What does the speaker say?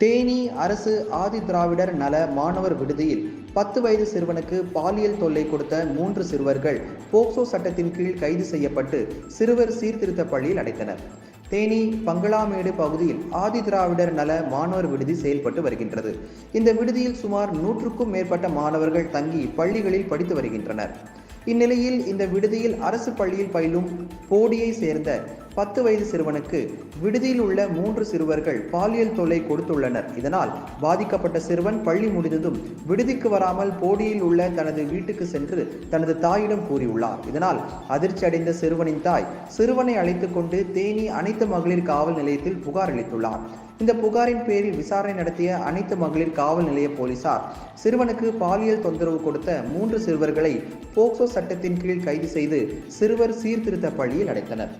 தேனி அரசு ஆதி திராவிடர் நல மாணவர் விடுதியில் பத்து வயது சிறுவனுக்கு பாலியல் தொல்லை கொடுத்த மூன்று சிறுவர்கள் போக்சோ சட்டத்தின் கீழ் கைது செய்யப்பட்டு சிறுவர் சீர்திருத்த பள்ளியில் அடைத்தனர். தேனி பங்களாமேடு பகுதியில் ஆதி திராவிடர் நல மாணவர் விடுதி செயல்பட்டு வருகின்றது. இந்த விடுதியில் சுமார் நூற்றுக்கும் மேற்பட்ட மாணவர்கள் தங்கி பள்ளிகளில் படித்து வருகின்றனர். இந்நிலையில் இந்த விடுதியில் அரசு பள்ளியில் பயிலும் போடியை சேர்ந்த பத்து வயது சிறுவனுக்கு விடுதியில் உள்ள மூன்று சிறுவர்கள் பாலியல் தொல்லை கொடுத்துள்ளனர். இதனால் பாதிக்கப்பட்ட சிறுவன் பள்ளி முடிந்ததும் விடுதிக்கு வராமல் போடியில் உள்ள தனது வீட்டுக்கு சென்று தனது தாயிடம் கூறியுள்ளார். இதனால் அதிர்ச்சி அடைந்த சிறுவனின் தாய் சிறுவனை அழைத்துக் கொண்டு தேனி அனைத்து மகளிர் காவல் நிலையத்தில் புகார் அளித்துள்ளார். இந்த புகாரின் பேரில் விசாரணை நடத்திய அனைத்து மகளிர் காவல் நிலைய போலீசார் சிறுவனுக்கு பாலியல் தொந்தரவு கொடுத்த மூன்று சிறுவர்களை போக்சோ சட்டத்தின் கீழ் கைது செய்து சிறுவர் சீர்திருத்த பள்ளியில் அடைத்தனர்.